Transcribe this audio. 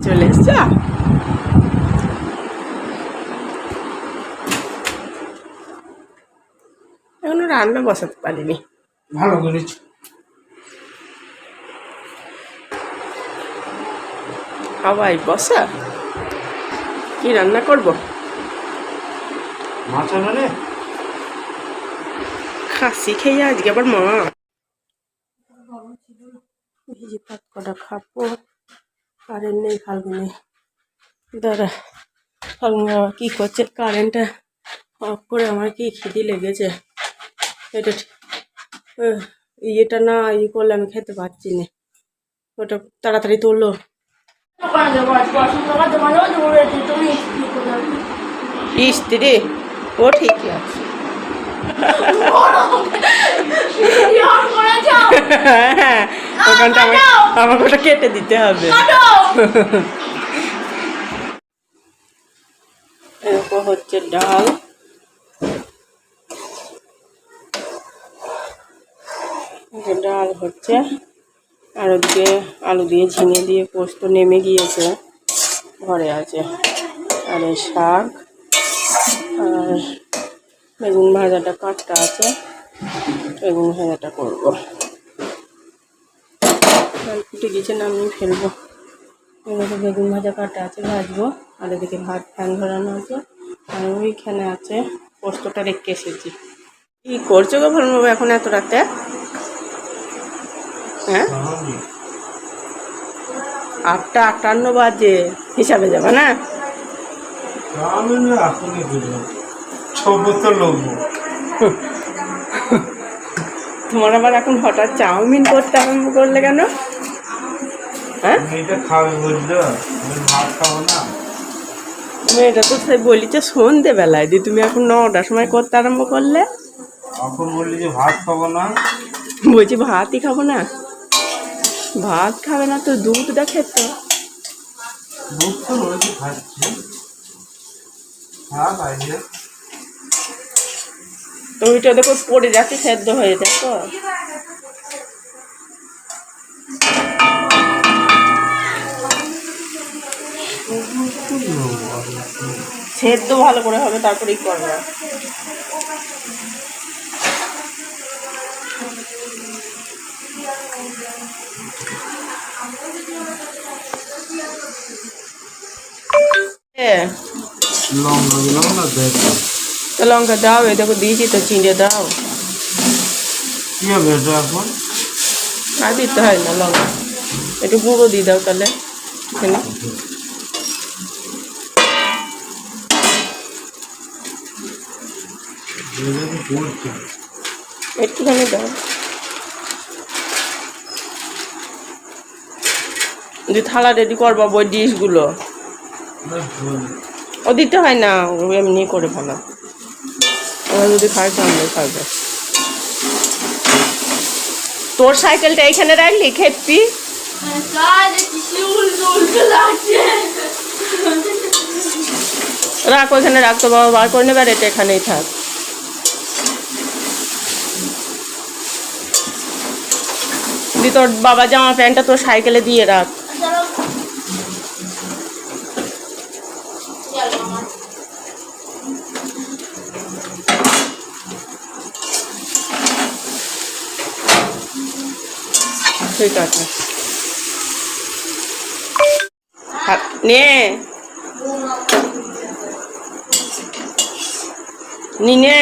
চলে এসছ? এখনও রান্না বসাতে পারিনি। ভালো করেছি। হাওয়াই বসা? কি রান্না করব? মাছ আনালে? খাসি খেয়ে আজকে আবার মা। ভাত কটা খাব। কারেন্ট নেই ফাল্গুনে। দাঁড়া ফাল্গুনে আবার কী করছে? কারেন্টটা অফ করে আমার কি খিদি লেগেছে? এটা ইয়েটা না ইয়ে করলে আমি খেতে পারছি না। ওটা তাড়াতাড়ি তুললো স্ত্রী ও ঠিকই আছে। হ্যাঁ ওখানটা আমার আমাকে ওটা কেটে দিতে হবে। এরকম হচ্ছে ডাল। ডাল হচ্ছে, আর ওদিকে আলু দিয়ে ঝিঙে দিয়ে পোস্ত নেমে গিয়েছে, ঘরে আছে। আর এই শাক, আর বেগুন ভাজাটা কাটটা আছে, বেগুন ভাজাটা করব। ফুটে গেছে নামিয়ে ফেলব। এদিকে বেগুন ভাজা কাটা আছে ভাজবো। আর এদিকে ভাত ফ্যান ধরানো আছে। আর ওইখানে আছে পোস্তটা রেখে এসেছি। কি করছ গো ভালো এখন এত রাতে? হ্যাঁ? আটটা আটান্ন বাজে হিসাবে যাবে না? তোমার আবার এখন হঠাৎ চাউমিন করতে আরম্ভ করলে কেন? হ্যাঁ? না? মেয়েটা তো সে বলিছে সন্ধে বেলায় দিয়ে তুমি এখন নটার সময় করতে আরম্ভ করলে? এখন বললি যে ভাত খাব না? বলছি ভাতই খাব না। ভাত খাবে না তো দুধটা খেত দুধ তো রয়েছে খাচ্ছি। হ্যাঁ বাইরে। ওইটা দেখো পড়ে যাচ্ছে সেদ্ধ হয়ে দেখো। সেদ্ধ ভালো করে হবে তারপরেই করবে। এ, লঙ্কা দাও এই দেখো দিয়েছি তো চিঁড়ে দাও। কি হবে এটা এখন? আর দিতে হয় না লঙ্কা। একটু গুঁড়ো দিয়ে দাও তাহলে এখানে এটা তো পড়ছে একটুখানি দাও। যে থালা রেডি করব ওই ডিশগুলো। ও দিতে হয় না ও এমনি করে ভালো ওরা যদি খায় সামনে খাবে। তোর সাইকেলটা এখানে রাখলি খেপি রাখ ওখানে রাখতো বাবা বার করে নেবে আর এটা এখানেই থাক। দি তোর বাবা জামা প্যান্টটা তোর সাইকেলে দিয়ে রাখ। ঠিক আছে। নে। নি নে।